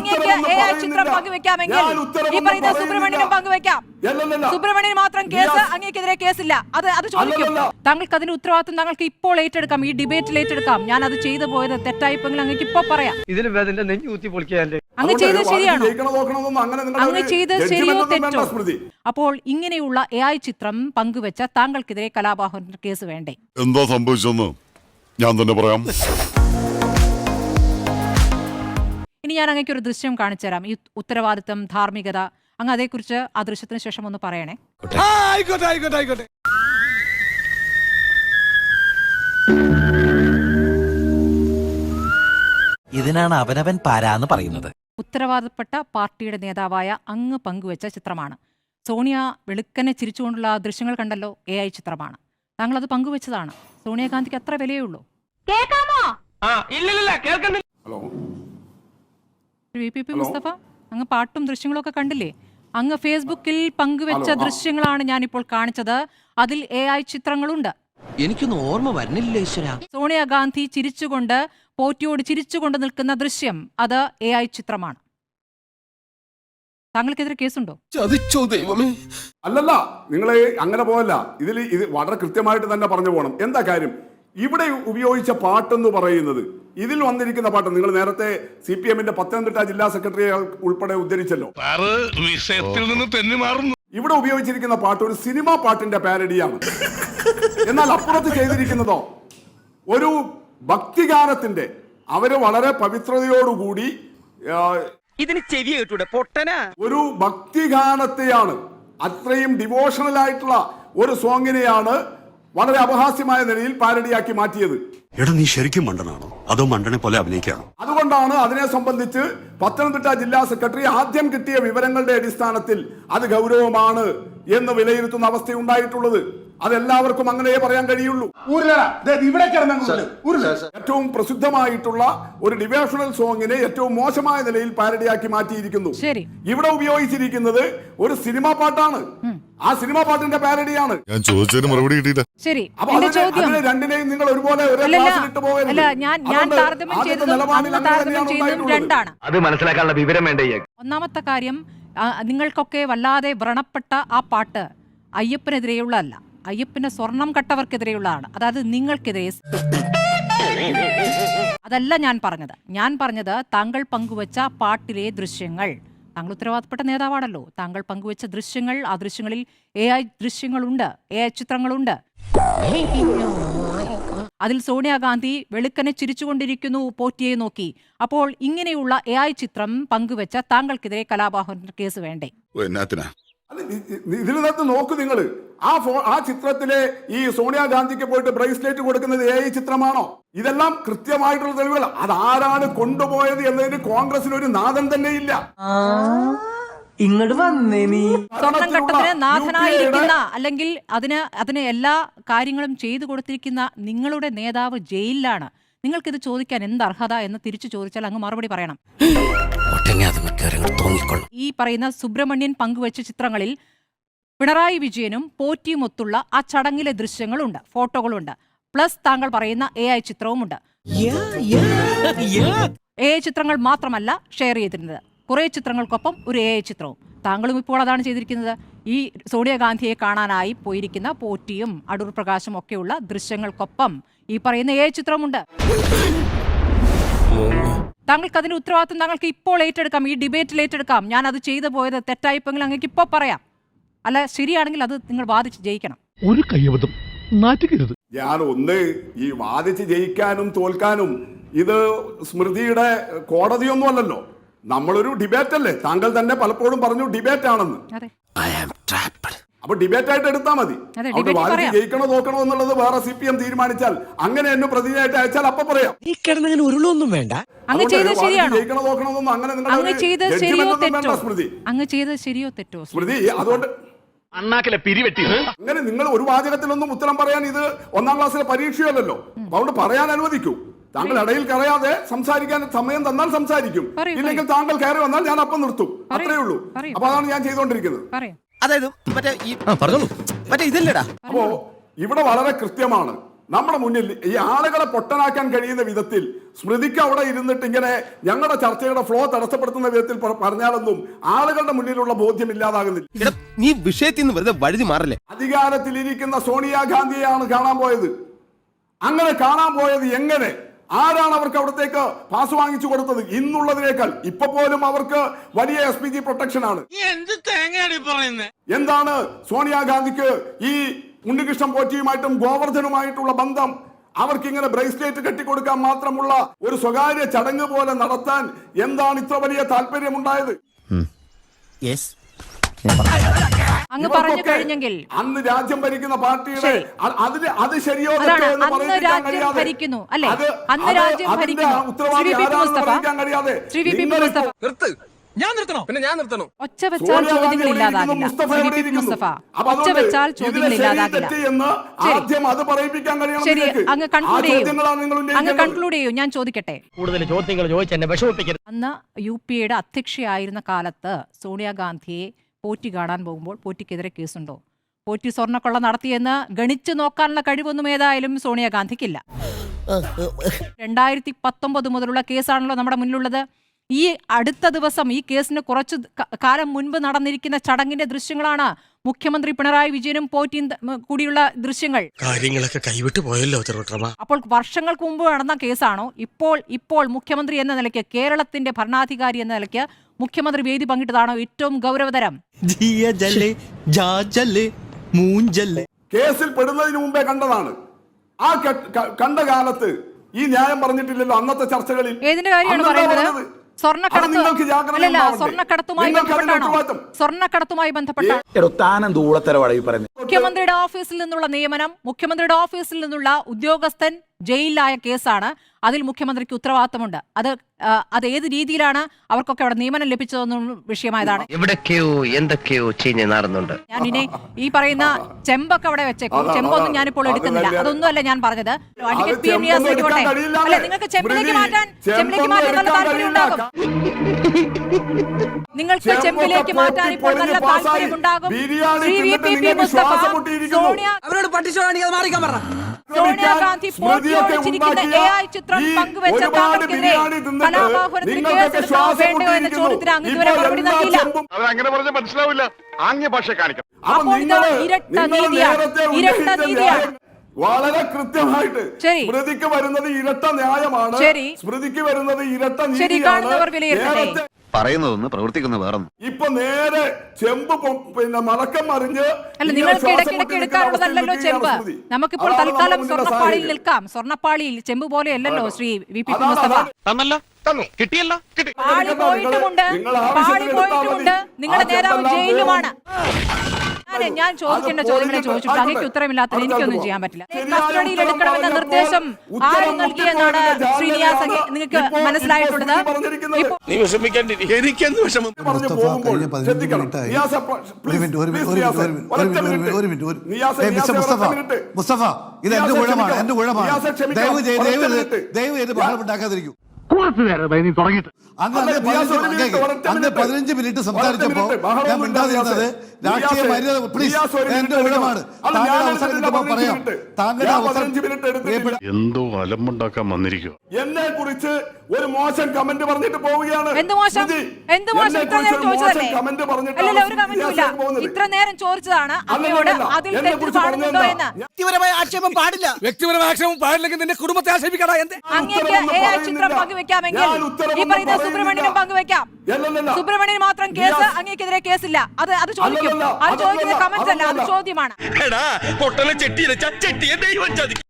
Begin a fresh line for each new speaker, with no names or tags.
അങ്ങേക്ക് A I ചിത്രം പങ്കുവെക്കാമെങ്കിൽ ഈ പറയുന്ന. സുബ്രഹ്മണ്യനും പങ്കുവെക്കാം. സുബ്രഹ്മണ്യന് മാത്രം കേസ്. അങ്ങേക്കെതിരെ കേസില്ല. അത് അത് ചോദിക്കും. താങ്കൾക്ക് അതിന്റെ ഉത്തരവാദിത്വം താങ്കൾക്ക് ഇപ്പോൾ ഏറ്റെടുക്കാം. ഈ ഡിബേറ്റിൽ ഏറ്റെടുക്കാം. ഞാൻ അത് ചെയ്തു പോയത് തെറ്റായിപ്പെങ്കിൽ അങ്ങേക്ക് ഇപ്പൊ പറയാം. അങ്ങ്
ചെയ്ത്
ശരിയാണ്? അങ്ങ്
ചെയ്ത്
ശരിയോ തെറ്റോ? അപ്പോൾ ഇങ്ങനെയുള്ള എ ഐ ചിത്രം പങ്കുവെച്ച താങ്കൾക്കെതിരെ കലാപാഹന കേസ് വേണ്ടേ?
എന്താ സംഭവിച്ചെന്ന്? ഞാൻ തന്നെ പറയാം.
ഇനി ഞാൻ അങ്ങേക്ക് ഒരു ദൃശ്യം കാണിച്ചു തരാം. ഈ ഉത്തരവാദിത്തം ധാർമ്മികത അങ്ങ് അതേക്കുറിച്ച് ആ ദൃശ്യത്തിന് ശേഷം ഒന്ന് പറയണേ.
ആയിക്കോട്ടെ. ആയിക്കോട്ടെ ആയിക്കോട്ടെ
ഇതിനാണ് അവനവൻ പാരാന്ന് പറയുന്നത്.
ഉത്തരവാദപ്പെട്ട പാർട്ടിയുടെ നേതാവായ അങ്ങ് പങ്കുവെച്ച ചിത്രമാണ്. സോണിയ വെളുക്കനെ ചിരിച്ചുകൊണ്ടുള്ള ദൃശ്യങ്ങൾ കണ്ടല്ലോ എ ഐ ചിത്രമാണ്. താങ്കൾ അത് പങ്കുവെച്ചതാണ്. സോണിയാഗാന്ധിക്ക് അത്ര വിലയേ ഉള്ളൂ.
ആ ഇല്ലില്ല കേൾക്കുന്നില്ല.
Hello.
V P P Mustafa? അങ്ങ് പാട്ടും ദൃശ്യങ്ങളും ഒക്കെ കണ്ടില്ലേ? അങ്ങ് ഫേസ്ബുക്കിൽ പങ്കുവെച്ച. ദൃശ്യങ്ങളാണ് ഞാനിപ്പോൾ കാണിച്ചത്. അതിൽ എ ഐ ചിത്രങ്ങളുണ്ട്.
എനിക്കൊന്നും ഓർമ്മ വരുന്നില്ല ഈശ്വര.
സോണിയാഗാന്ധി ചിരിച്ചുകൊണ്ട് പോറ്റിയോട് ചിരിച്ചുകൊണ്ട് നിൽക്കുന്ന ദൃശ്യം അത് എ ഐ ചിത്രമാണ്. താങ്കൾക്കെതിരെ കേസുണ്ടോ?
ചതിച്ചോ ദൈവമേ.
അല്ലല്ല നിങ്ങളെ അങ്ങനെ പോകല്ല ഇതിൽ ഇത് വളരെ കൃത്യമായിട്ട് തന്നെ പറഞ്ഞു പോകണം. എന്താ കാര്യം? ഇവിടെ ഉപയോഗിച്ച പാട്ടെന്ന് പറയുന്നത് ഇതിൽ വന്നിരിക്കുന്ന പാട്ട് നിങ്ങൾ നേരത്തെ സി പി എമ്മിന്റെ പത്തനംതിട്ട ജില്ലാ സെക്രട്ടറിയെ ഉൾപ്പെടെ ഉദ്ധരിച്ചല്ലോ.
വിഷയത്തിൽ നിന്ന് തെന്നി മാറുന്നു.
ഇവിടെ ഉപയോഗിച്ചിരിക്കുന്ന പാട്ട് ഒരു സിനിമാ പാട്ടിന്റെ പാരഡിയാണ്. എന്നാൽ അപ്പുറത്ത് ചെയ്തിരിക്കുന്നതോ? ഒരു ഭക്തിഗാനത്തിന്റെ അവർ വളരെ പവിത്രതയോടുകൂടി
ഇതിന് ചെവി കേട്ടൂടെ പൊട്ടനാ.
ഒരു ഭക്തിഗാനത്തെയാണ് അത്രയും ഡിവോഷണൽ ആയിട്ടുള്ള ഒരു സോങ്ങിനെയാണ് വളരെ അപഹാസ്യമായ നിലയിൽ പാരഡിയാക്കി മാറ്റിയത്.
എടാ നീ ശരിക്കും മണ്ടനാണോ? അതോ മണ്ടനെ പോലെ അഭിനയിക്കാണോ?
അതുകൊണ്ടാണ് അതിനെ സംബന്ധിച്ച് പത്തനംതിട്ട ജില്ലാ സെക്രട്ടറി ആദ്യം കിട്ടിയ വിവരങ്ങളുടെ അടിസ്ഥാനത്തിൽ അത് ഗൗരവമാണ് എന്ന് വിലയിരുത്തുന്ന അവസ്ഥയുണ്ടായിട്ടുള്ളത്. അതെല്ലാവർക്കും അങ്ങനെ പറയാൻ കഴിയുള്ളൂ. ഏറ്റവും പ്രസിദ്ധമായിട്ടുള്ള ഒരു ഡിവേഷണൽ സോങ്ങിനെ ഏറ്റവും മോശമായ നിലയിൽ പാരഡിയാക്കി മാറ്റിയിരിക്കുന്നു.
ശരി.
ഇവിടെ ഉപയോഗിച്ചിരിക്കുന്നത് ഒരു സിനിമാ പാട്ടാണ്. ആ സിനിമ പാട്ടിന്റെ പാരഡിയാണ്.
ഞാൻ ചോദിച്ചതിന് മറുപടി കിട്ടിയില്ല.
ശരി
അപ്പൊ
എന്റെ
അതിനെ-
ചോദ്യം.
അതിനെ രണ്ടിനെയും നിങ്ങൾ ഒരുപോലെ ഒരേ
അല്ലല്ല
ക്ലാസ്സിലിട്ട് പോകരുത്.
അല്ല ഞാൻ ഞാൻ
അതുകൊണ്ട്
താരതമ്യം
ആദ്യത്തെ
ചെയ്തതും
നിലപാടിൽ
അങ്ങ്
അങ്ങനെ
താരതമ്യം
തന്നെയാണ്
ചെയ്തതും
ഉണ്ടായിട്ടുള്ളത്.
രണ്ടാണ്.
അത് മനസ്സിലാക്കാനുള്ള വിവരം വേണ്ടേ ഇയാൾക്ക്?
ഒന്നാമത്തെ കാര്യം ആ, നിങ്ങൾക്കൊക്കെ വല്ലാതെ വ്രണപ്പെട്ട ആ പാട്ട് അയ്യപ്പനെതിരെയുള്ളതല്ല അയ്യപ്പനെ സ്വർണം കട്ടവർക്കെതിരെയുള്ളതാണ്. അതായത് നിങ്ങൾക്കെതിരെ അതല്ല ഞാൻ പറഞ്ഞത്. ഞാൻ പറഞ്ഞത് താങ്കൾ പങ്കുവച്ച പാട്ടിലെ ദൃശ്യങ്ങൾ. താങ്കൾ ഉത്തരവാദപ്പെട്ട നേതാവാണല്ലോ. താങ്കൾ പങ്കുവച്ച ദൃശ്യങ്ങൾ ആ ദൃശ്യങ്ങളിൽ എ ഐ ദൃശ്യങ്ങളുണ്ട് എ ഐ ചിത്രങ്ങളുണ്ട്. അതിൽ സോണിയാഗാന്ധി വെളുക്കനെ ചിരിച്ചുകൊണ്ടിരിക്കുന്നു പോറ്റിയെ നോക്കി. അപ്പോൾ ഇങ്ങനെയുള്ള എ ചിത്രം പങ്കുവച്ച താങ്കൾക്കെതിരെ കലാപാഹന കേസ് വേണ്ടേ?
അല്ല, ഇതിനകത്ത് നോക്കൂ നിങ്ങൾ ആ ഫോ ആ ചിത്രത്തിലെ ഈ സോണിയാഗാന്ധിക്ക് പോയിട്ട് ബ്രേസ്ലെറ്റ് കൊടുക്കുന്നത് ഏ ചിത്രമാണോ? ഇതെല്ലാം കൃത്യമായിട്ടുള്ള തെളിവുകൾ അതാരാണ് കൊണ്ടുപോയത് എന്നതിന് കോൺഗ്രസിന് ഒരു നാദം തന്നെ ഇല്ല
ഇങ്ങോട്ട് വന്നേ നീ.
നാഥനായിരിക്കുന്ന അല്ലെങ്കിൽ അതിന് അതിന് എല്ലാ കാര്യങ്ങളും ചെയ്തു കൊടുത്തിരിക്കുന്ന നിങ്ങളുടെ നേതാവ് ജയിലിലാണ്. നിങ്ങൾക്കിത് ചോദിക്കാൻ എന്ത് അർഹത എന്ന് തിരിച്ചു ചോദിച്ചാൽ അങ്ങ് മറുപടി പറയണം.
തോന്നിക്കൊള്ളും
ഈ പറയുന്ന സുബ്രഹ്മണ്യൻ പങ്കുവച്ച ചിത്രങ്ങളിൽ പിണറായി വിജയനും പോറ്റിയുമൊത്തുള്ള ആ ചടങ്ങിലെ ദൃശ്യങ്ങളുണ്ട് ഫോട്ടോകളുണ്ട്. പ്ലസ് താങ്കൾ പറയുന്ന എ ഐ ചിത്രവുമുണ്ട്. എ ഐ ചിത്രങ്ങൾ മാത്രമല്ല ഷെയർ ചെയ്തിരുന്നത്. കുറേ ചിത്രങ്ങൾക്കൊപ്പം ഒരു എ ഐ ചിത്രവും. താങ്കളും ഇപ്പോൾ അതാണ് ചെയ്തിരിക്കുന്നത്. ഈ സോണിയാഗാന്ധിയെ കാണാനായി പോയിരിക്കുന്ന പോറ്റിയും അടൂർ പ്രകാശും ഒക്കെയുള്ള ദൃശ്യങ്ങൾക്കൊപ്പം ഈ പറയുന്ന എ ഐ ചിത്രമുണ്ട് താങ്കൾക്ക് അതിന്റെ ഉത്തരവാദിത്വം താങ്കൾക്ക് ഇപ്പോൾ ഏറ്റെടുക്കാം ഈ ഡിബേറ്റിൽ ഏറ്റെടുക്കാം. ഞാൻ അത് ചെയ്തു പോയത് തെറ്റായിപ്പെങ്കിൽ അങ്ങേക്ക് ഇപ്പോൾ പറയാം. അല്ല ശരിയാണെങ്കിൽ അത് നിങ്ങൾ വാദിച്ച് ജയിക്കണം.
ഒരു കയ്യബദ്ധം
ഞാൻ ഒന്ന് ഈ വാദിച്ച് ജയിക്കാനും തോൽക്കാനും ഇത് സ്മൃതിയുടെ കോടതിയൊന്നും അല്ലല്ലോ. നമ്മളൊരു ഡിബേറ്റ് അല്ലേ താങ്കൾ തന്നെ പലപ്പോഴും പറഞ്ഞു ഡിബേറ്റ് ആണെന്ന് അപ്പൊ ഡിബേറ്റ് ആയിട്ട് എടുത്താൽ മതി.
അതെ,
അവിടെ
പറയാം.
ജയിക്കണോ നോക്കണോ എന്നുള്ളത് വേറെ സി പി എം തീരുമാനിച്ചാൽ അങ്ങനെ എന്നെ പ്രതിനിധിയായിട്ട് അയച്ചാൽ അപ്പൊ പറയാം.
ഈ കിടന്നങ്ങനെ ഉരുളൊന്നും വേണ്ട.
അങ്ങ് ചെയ്തത് ശരിയാണോ?
ജയിക്കണോ നോക്കണോ എന്നൊന്നും അങ്ങനെ
അങ്ങ് ചെയ്തത് ശരിയോ തെറ്റോ?
സ്മൃതി.
അങ്ങ് ചെയ്തത് ശരിയോ തെറ്റോ
സ്മൃതി? അതുകൊണ്ട്
അണ്ണാക്കിലെ പിരിവെട്ടി.
അങ്ങനെ നിങ്ങൾ ഒരു വാചകത്തിലൊന്നും ഉത്തരം പറയാൻ ഇത് ഒന്നാം ക്ലാസ്സിലെ പരീക്ഷയല്ലല്ലോ. അപ്പൊ അതുകൊണ്ട് പറയാൻ അനുവദിക്കൂ. താങ്കൾ ഇടയിൽ കറയാതെ സംസാരിക്കാൻ സമയം തന്നാൽ സംസാരിക്കും. ഇല്ലെങ്കിൽ താങ്കൾ കയറി വന്നാൽ ഞാൻ അപ്പം നിർത്തും. അത്രേ ഉള്ളൂ. അപ്പൊ അതാണ് ഞാൻ ചെയ്തുകൊണ്ടിരിക്കുന്നത്.
അതായത് മറ്റേ ഈ പറഞ്ഞോളൂ. മറ്റേ ഇതല്ലടാ.
അപ്പോ ഇവിടെ വളരെ കൃത്യമാണ്. നമ്മുടെ മുന്നിൽ ഈ ആളുകളെ പൊട്ടനാക്കാൻ കഴിയുന്ന വിധത്തിൽ സ്മൃതിക്ക് അവിടെ ഇരുന്നിട്ട് ഇങ്ങനെ ഞങ്ങളുടെ ചർച്ചയുടെ ഫ്ലോ തടസ്സപ്പെടുത്തുന്ന വിധത്തിൽ പറഞ്ഞാലൊന്നും ആളുകളുടെ മുന്നിലുള്ള ബോധ്യം ഇല്ലാതാകുന്നില്ല.
നീ വിഷയത്തിൽ നിന്ന് വെറുതെ വഴുതി മാറല്ലേ?
അധികാരത്തിലിരിക്കുന്ന സോണിയാഗാന്ധിയെയാണ് കാണാൻ പോയത്. അങ്ങനെ കാണാൻ പോയത് എങ്ങനെ? ആരാണ് അവർക്ക് അവിടത്തേക്ക് പാസ് വാങ്ങിച്ചു കൊടുത്തത്? ഇന്നുള്ളതിനേക്കാൾ ഇപ്പൊ പോലും അവർക്ക് വലിയ എസ് പി ജി പ്രൊട്ടക്ഷൻ ആണ്. എന്താണ് സോണിയാഗാന്ധിക്ക് ഈ ഉണ്ണികൃഷ്ണൻ പോറ്റിയുമായിട്ടും ഗോവർദ്ധനുമായിട്ടുള്ള ബന്ധം? അവർക്ക് ഇങ്ങനെ ബ്രേസ്ലെറ്റ് കെട്ടിക്കൊടുക്കാൻ മാത്രമുള്ള ഒരു സ്വകാര്യ ചടങ്ങ് പോലെ നടത്താൻ എന്താണ് ഇത്ര വലിയ താല്പര്യമുണ്ടായത്?
അങ്ങ് പറഞ്ഞു കഴിഞ്ഞെങ്കിൽ.
അന്ന് രാജ്യം ഭരിക്കുന്ന പാർട്ടിയുടെ
ശരി.
അതിന് അത് ശരിയോ തെറ്റോ എന്ന്
അന്ന് രാജ്യം ഭരിക്കുന്നു, അല്ലേ? അന്ന് രാജ്യം ഭരിക്കുന്നു. Shri V P Mustafa.
ഞാൻ നിർത്തണോ? പിന്നെ ഞാൻ നിർത്തണോ?
ഒച്ച വെച്ചാൽ ചോദ്യങ്ങൾ ഇല്ലാതാകില്ല.
മുസ്തഫ
ഒച്ച വെച്ചാൽ ചോദ്യങ്ങൾ ഇല്ലാതാകില്ല. ശരി. അങ്ങ് കൺക്ലൂഡ് ചെയ്യൂ. അങ്ങ് കൺക്ലൂഡ് ചെയ്യൂ. ഞാൻ ചോദിക്കട്ടെ.
കൂടുതൽ ചോദ്യങ്ങൾ ചോദിച്ചെന്നെ വിഷമിപ്പിക്കരുത്.
അന്ന് യു പി എയുടെ അധ്യക്ഷയായിരുന്ന കാലത്ത് സോണിയാഗാന്ധിയെ പോറ്റി കാണാൻ പോകുമ്പോൾ പോറ്റിക്കെതിരെ കേസുണ്ടോ? പോറ്റി സ്വർണക്കൊള്ള നടത്തിയെന്ന് ഗണിച്ച് നോക്കാനുള്ള കഴിവൊന്നും ഏതായാലും സോണിയാഗാന്ധിക്കില്ല രണ്ടായിരത്തി പത്തൊമ്പത് മുതലുള്ള കേസാണല്ലോ നമ്മുടെ മുന്നിലുള്ളത്. ഈ അടുത്ത ദിവസം ഈ കേസിന് കുറച്ച് കാലം മുൻപ് നടന്നിരിക്കുന്ന ചടങ്ങിന്റെ ദൃശ്യങ്ങളാണ് മുഖ്യമന്ത്രി പിണറായി വിജയനും പോറ്റിയും കൂടിയുള്ള ദൃശ്യങ്ങൾ.
കാര്യങ്ങളൊക്കെ കൈവിട്ടു പോയല്ലോ
അപ്പോൾ വർഷങ്ങൾക്ക് മുമ്പ് നടന്ന കേസാണോ? ഇപ്പോൾ ഇപ്പോൾ മുഖ്യമന്ത്രി എന്ന നിലയ്ക്ക് കേരളത്തിന്റെ ഭരണാധികാരി എന്ന നിലയ്ക്ക് മുഖ്യമന്ത്രി വേദി പങ്കിട്ടതാണോ ഏറ്റവും ഗൗരവതരം.
ജിയ ജല്ലേ ജാ ജല്ലേ
കേസിൽ പെടുന്നതിന് മുമ്പേ കണ്ടതാണ്. ആ കണ്ട കാലത്ത് ഈ ന്യായം പറഞ്ഞിട്ടില്ലല്ലോ അന്നത്തെ ചർച്ചകളിൽ.
ഏതിന്റെ കാര്യമാണ് പറയുന്നത്? മുഖ്യമന്ത്രിയുടെ ഓഫീസിൽ നിന്നുള്ള നിയമനം മുഖ്യമന്ത്രിയുടെ ഓഫീസിൽ നിന്നുള്ള ഉദ്യോഗസ്ഥൻ ജയിലിലായ കേസാണ്. അതിൽ മുഖ്യമന്ത്രിക്ക് ഉത്തരവാദിത്തമുണ്ട്. അത് അത് ഏത് രീതിയിലാണ് അവർക്കൊക്കെ അവിടെ നിയമനം ലഭിച്ചതെന്നും വിഷയമായതാണ്.
എവിടൊക്കെയോ എന്തൊക്കെയോ ചീഞ്ഞ് നടന്നുണ്ട്
ഞാൻ ഇനി ഈ പറയുന്ന ചെമ്പൊക്കെ അവിടെ വെച്ചേക്കും. ചെമ്പൊന്നും. ഞാനിപ്പോൾ എടുക്കുന്നില്ല.
അതല്ലേ.
അതൊന്നും അല്ല ഞാൻ പറഞ്ഞത്. അഡ്വക്കേറ്റ് പി എം നിയാസ് ആയിക്കോട്ടെ അല്ലെ? നിങ്ങൾക്ക് ചെമ്പിലേക്ക് മാറ്റാൻ ചെമ്പിലേക്ക് മാറ്റാൻ നല്ല താല്പര്യം ഉണ്ടാകും. നിങ്ങൾക്ക് ചെമ്പിലേക്ക് മാറ്റാൻ ഇപ്പോൾ നല്ല താല്പര്യം ഉണ്ടാകും
biryani
Shri V P P Mustafa
മുട്ടിയിരിക്കുന്നു.
Sonia
അവരോട് അത് മാറിക്കാൻ പറ.
സോണിയാഗാന്ധി
സ്മൃതിയൊക്കെ
പോറ്റിയോട് ചിരിക്കുന്ന
ഉണ്ടാക്കിയ
എ ഐ ചിത്രം പങ്കുവെച്ച താങ്കൾക്കെതിരെ കലാപാഹുരത്തിന് കേസെടുക്കണോ
ശ്വാസം
വേണ്ടയോ എന്ന. ചോദ്യത്തിന് അങ്ങ് ഇതുവരെ മറുപടി നൽകിയില്ല.
ചെമ്പും
അങ്ങനെ പറഞ്ഞ മനസ്സിലാവില്ല. ആംഗ്യ ഭാഷ കാണിക്കണം.
അപ്പൊ
അപ്പോൾ ഇത് ഇരട്ട നീതിയാണ്. ഇരട്ട നീതിയാണ്.
വളരെ കൃത്യമായിട്ട് സ്മൃതിക്ക് വരുന്നത് ഇരട്ട ന്യായമാണ്. സ്മൃതിക്ക് വരുന്നത് ഇരട്ട നീതിയാണ്. നേരത്തെ
പറയുന്നതൊന്ന് പ്രവർത്തിക്കുന്ന വേറൊന്ന്.
ഇപ്പൊ നേരെ ചെമ്പ് പിന്നെ മടക്കം മറിഞ്ഞ്
അല്ല നിങ്ങൾക്ക് ഇടയ്ക്കിടയ്ക്ക്
അവസ്ഥയിൽ
ചെമ്പ്. നമുക്കിപ്പോൾ തൽക്കാലം
സ്വർണപ്പാളിയിൽ
നിൽക്കാം. സ്വർണപ്പാളിയിൽ ചെമ്പ് പോലെ അല്ലല്ലോ ശ്രീ വി പി മുസ്തഫ.
തന്നല്ലോ? തന്നു. കിട്ടിയല്ലോ? കിട്ടി.
പാളി പോയിട്ടുമുണ്ട്.
നിങ്ങൾ
പാളി പോയിട്ടുമുണ്ട്. നിങ്ങളുടെ
ആ
നേതാവ് ജയിലുമാണ്. ഞാൻ ഞാൻ ചോദിക്കേണ്ട ചോദ്യങ്ങളെ ചോദിച്ചിട്ട് അങ്ങേക്ക്
ഉത്തരമില്ലാത്ത
എനിക്കൊന്നും ചെയ്യാൻ പറ്റില്ല. കസ്റ്റഡിയിൽ എടുക്കണമെന്ന നിർദ്ദേശം ആരും നൽകിയെന്നാണ് ശ്രീനിവാസ് നിങ്ങൾക്ക് മനസ്സിലായിട്ടുള്ളത്?
നീ എനിക്കെന്ത് വിഷമം?
മുസ്തഫ ഇത് എന്റെ
കുഴമാണ്
ഊഴമാണ്. എന്റെ ഊഴമാണ്
ഒരൊറ്റ
ദയവ് ചെയ്ത് ദയവ് ചെയ്ത് ബഹളം ഉണ്ടാക്കാതിരിക്കൂ
ഒരു
പതിനഞ്ച്
മിനിറ്റ്,
സംസാരിച്ചപ്പോ ഞാൻ മിണ്ടാതിരുന്നത് രാഷ്ട്രീയ. മര്യാദ പ്ലീസ് എന്റെ താങ്കളുടെ അവസരം പറയാം. താങ്കളുടെ അവസരം.
എന്തോ അലമ്പുണ്ടാക്കാൻ വന്നിരിക്കുക
എന്നെ കുറിച്ച് ഒരു മോശം കമന്റ് പറഞ്ഞിട്ട് പോവുകയാണ്.
എന്ത് മോശം? എന്ത് മോശം? ഇത്ര നേരം ചോദിച്ചതല്ലേ? ഒരു
സ്മൃതി
കമന്റും ഇല്ല ഇത്ര നേരം ചോദിച്ചതാണ്.
അല്ലല്ല,
അതിൽ
എന്നെ
തെറ്റ്
കുറിച്ച്
കാണുന്നുണ്ടോ എന്ന്.
ഞാൻ-
വ്യക്തിപരമായ ആക്ഷേപം പാടില്ല.
വ്യക്തിപരമായ ആക്ഷേപം പാടില്ലെങ്കിൽ നിന്റെ കുടുംബത്തെ ആക്ഷേപിക്കടാ എന്ത്?
അങ്ങേക്ക് എ ഐ ചിത്രം പങ്കുവെക്കാമെങ്കിൽ ഈ പറയുന്ന. സുബ്രഹ്മണ്യനും പങ്കുവെക്കാം. സുബ്രഹ്മണ്യൻ മാത്രം കേസ് അങ്ങേക്കെതിരെ കേസില്ല. അത് അത് ചോദിക്കും. അത് ചോദിക്കുന്ന കമന്റ്സ് അല്ല. അത്. ചോദ്യമാണ്.